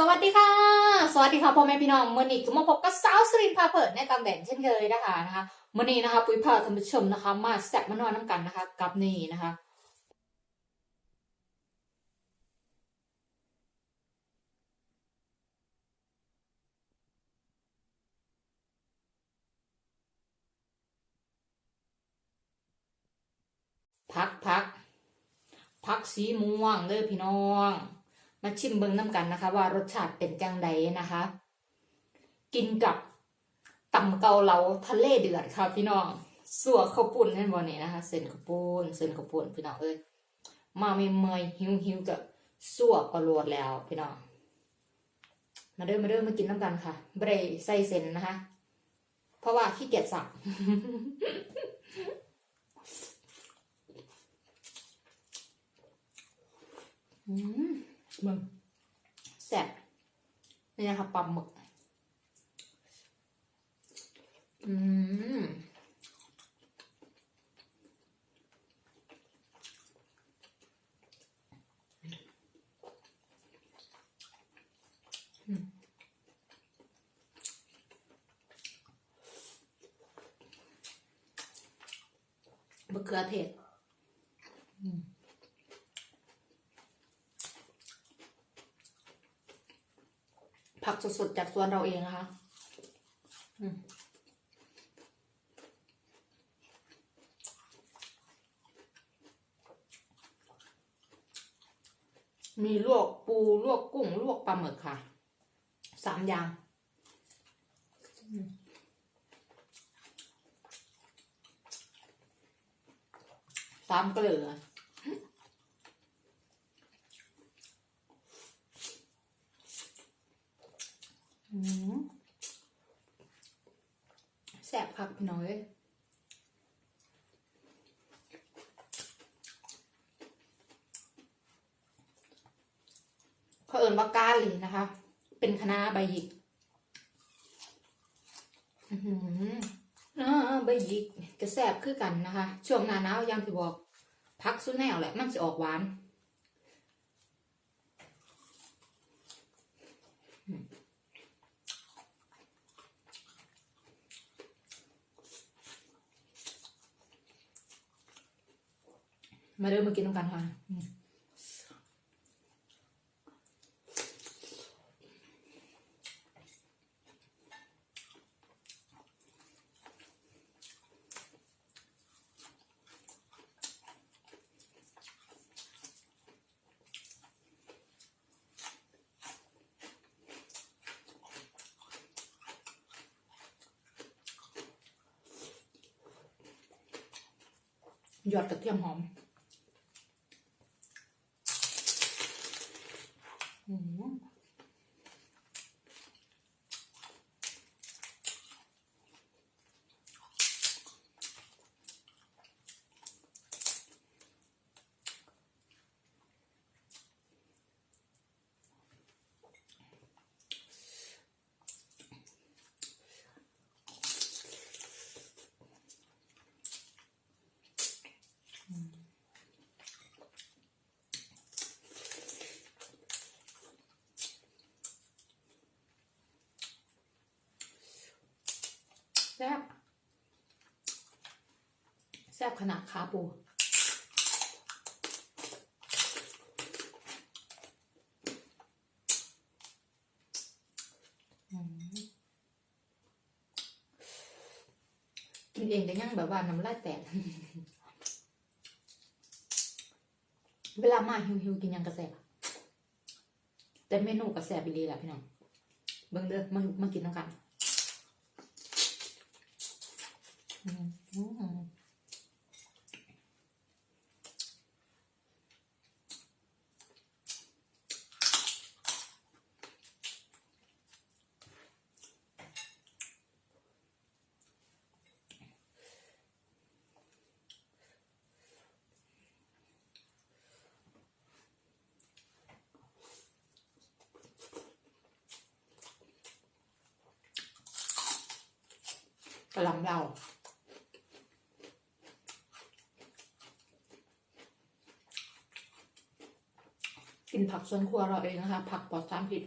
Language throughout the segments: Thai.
สวัสดีค่ะ สวัสดีค่ะพ่อแม่พี่น้องเมื่อนี้ก็มาพบกับสาวสรินพาเปิดในตำแหน่งเช่นเคยนะคะนะคะเมื่อนี้นะคะปุ้ยพาท่านผู้ชมนะคะ มาแซ่บมานอนน้ำกันนะคะ กับนี่นะคะ พักพักพักสีม่วงเลยพี่น้อง มาชิมเบิ้งน้ำกันนะคะ ว่ารสชาติเป็นจังใดนะคะ กินกับตำเกาเหลาทะเลเดือดค่ะพี่น้องสัวข้าวปุ้นนั่นบอนี่นะคะเส้นข้าวปุ้นเส้นข้าวปุ้นพี่น้องเอ้ยมาเมเมยหิวหิวกับสัวกระโลดแล้วพี่น้องมาเด้อมาเด้อมากินน้ำกันค่ะเบรใส่เส้นนะคะ เพราะว่าขี้เกียจสับอืม มึงแซ่บนี่นะคะปลาหมึก อืมอืมมะเขือเทศอืม ผักสดๆจากสวนเราเองนะคะมีลวกปูลวกกุ้งลวกปลาหมึกค่ะ สามอย่างอืมสามเกลือ แสบคักพี่อยเขาเอิญว่ากาเลยนะคะ เป็นคณะใบหยิกอือหืออ่าใบหยิกกระแสบคือกันนะคะ ช่วงหน้าหนาวย่างที่บอกพักสุดแนวแหละมันจะออกหวาน มาเริ่มมากินน้ำกันค่ะหยอดกระเทียมหอม อืมแซ่บแซ่ บขนาดขาปูกินเองแต่ยังแบบว่าน้ำลายแตก เวลามาหิวหิวกินยังกระแสบแต่เมนูกระแสบไปเลยแหละพี่น้องเบิ่งเด้อมามากินน้ำกันอื มอืมกระหลำเรากินผักสวนครัวเราเองนะคะ ผักปลอดสารพิษ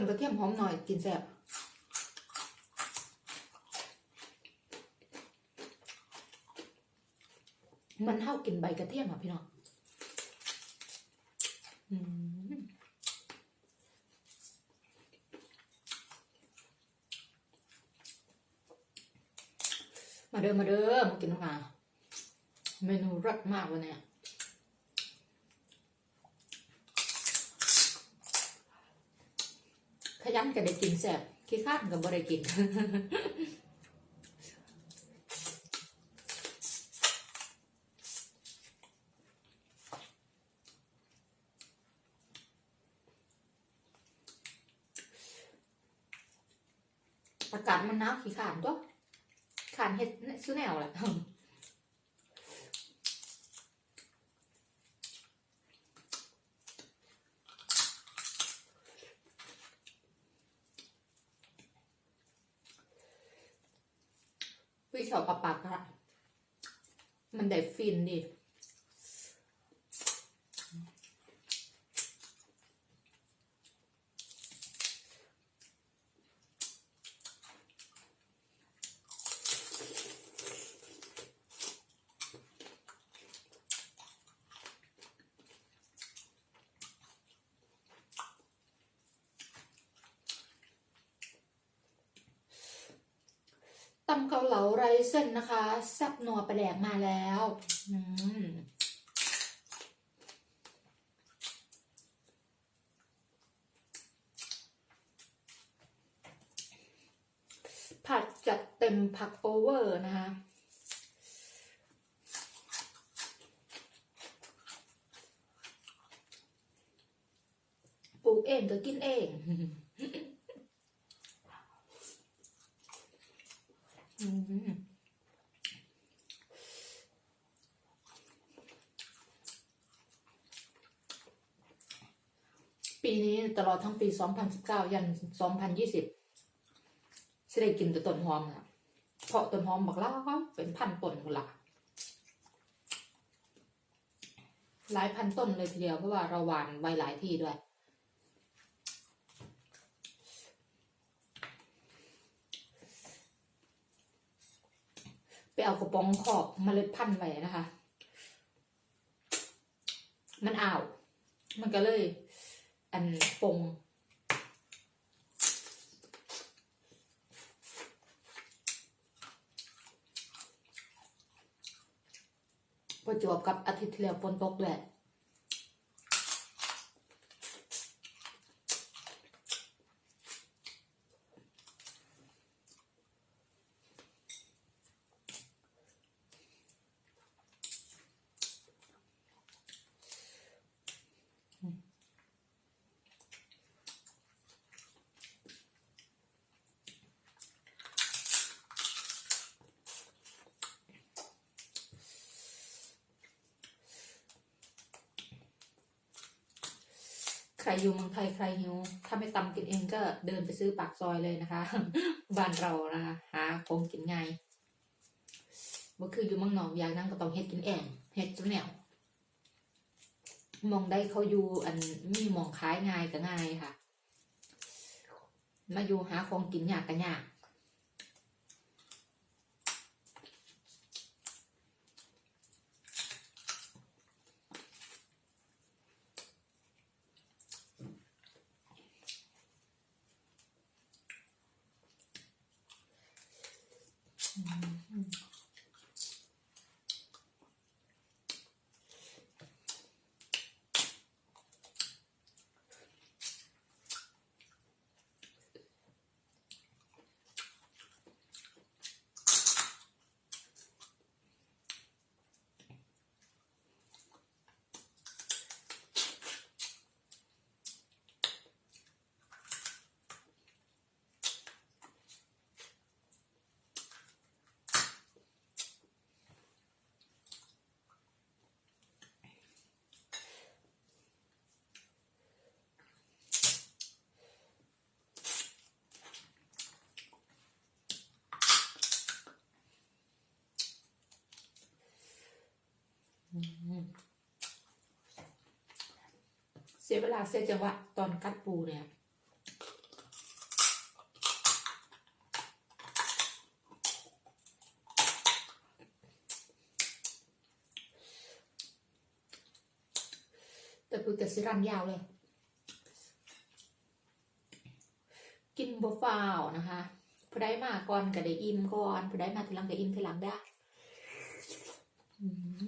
ส่วนกระเทียมหอมหน่อยกินแซ่บมันเท่ากินใบกระเทียมอะพี่น้องมาเด้อมาเด้อมากินมาเมนูรักมากวันนี้ ยขยันก็ได้กินแซ่บขี้ข้านก็บ่ได้กินอากาศมันหนาวขี้ข้านตัวข้านเฮ็ดซุแนวแหละ วิชอบปะปากอะมันได้ฟินดิ ตำเกาเหลาไรเส้นนะคะแซ่บนัวปลาแดกมาแล้วผัดจัดเต็มผักโอเวอร์นะคะปลูกเองก็กินเอง อืมปีนี้ตลอด ทั้งปี 2019 ยัน 2020จะได้กินแต่ต้นหอมนะเพราะต้นหอมบักล่าเป็นพันต้นคนละหลายพันต้นเลยทีเดียวเพราะว่าเราหวานไว้หลายที่ด้วยไปเอากระป๋องขอบเมล็ดพันธุ์ไว้นะคะ มันอ่าว มันก็เลย อันปงประจวบกับอาทิตย์ที่แล้วฝนตกด้วย รอยู่เมืองไทยใครหิว ถ้าไม่ตำกินเองก็เดินไปซื้อปากซอยเลยนะคะ บ้านเรานะคะหาของกินง่ายบ่คืออยู่เมืองนอกอยางนั่งก็ต้องเฮ็ดกินเองเฮ็ดจุแนวมองได้เขาอยู่อันมีมองขายง่ายก็ง่ายค่ะ มาอยู่หาของกินยากก็ยาก เสียเวลาเสียจังหวะตอนกัดปูเนี่ยแต่ปูแต่สิรันยาวเลย กินบัฟาวนะคะพอได้มาก่อนก็ได้อิ่มก่อนพอได้มาทีหลังก็อิ่มทีหลังได้ อืม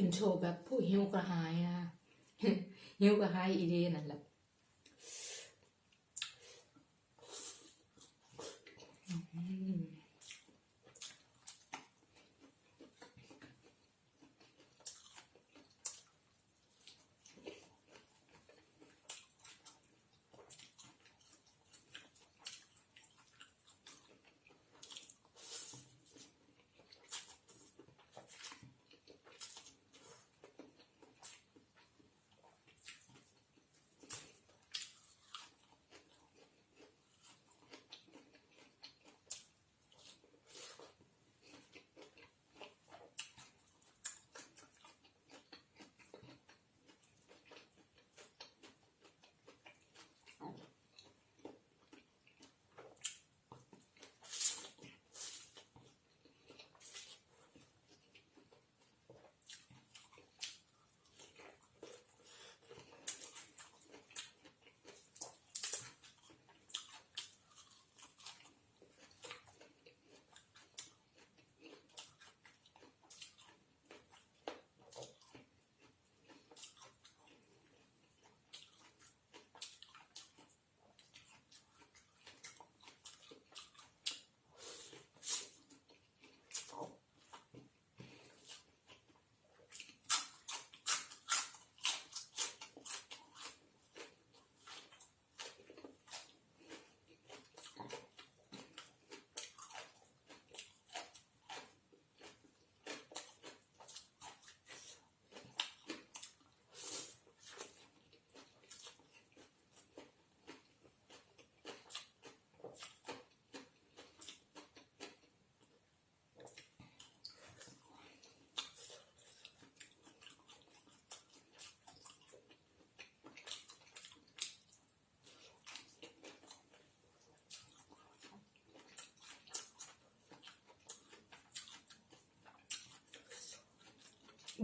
กินโชว์แบบผู้หิวกระหายนะหิวกระหายอีเดนั่นแหละ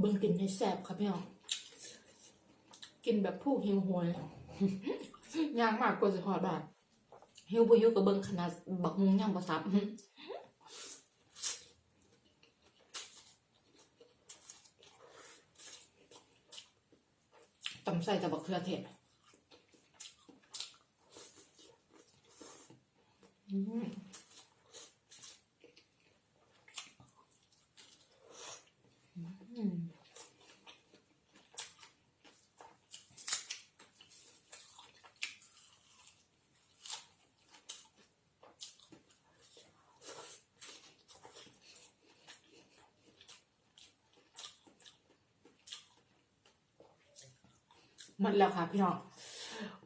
บิ่งกินให้แซ่บครับพี่น้องกินแบบผู้หิวโหวยยากมากกว่าจะหอดบาทหิวบ่หิวก็เบิ่งขนาดบักมุงย่างบ่ซับตำใส่แต่บักเขือเทศอืมอืม หมดแล้วค่ะพี่น้อง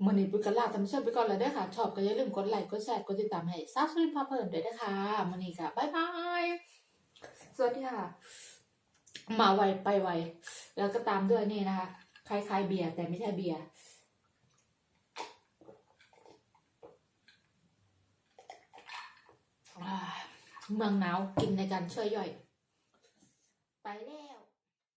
มันนี้ปุกกะลาทำเชื่อไปก่อนเลยเด้ค่ะ ชอบก็อย่าลืมกดไลค์ กดแชร์ กดติดตามให้ซับสไครต์พาเพิ่นด้วยนะคะมันนี้ค่ะบ๊ายบาย สวัสดีค่ะ มาไวไปไว แล้วก็ตามด้วยนี่นะคะ คล้ายๆเบียร์แต่ไม่ใช่เบียร์เมืองหนาวกินในการช่วยย่อย ไปแล้ว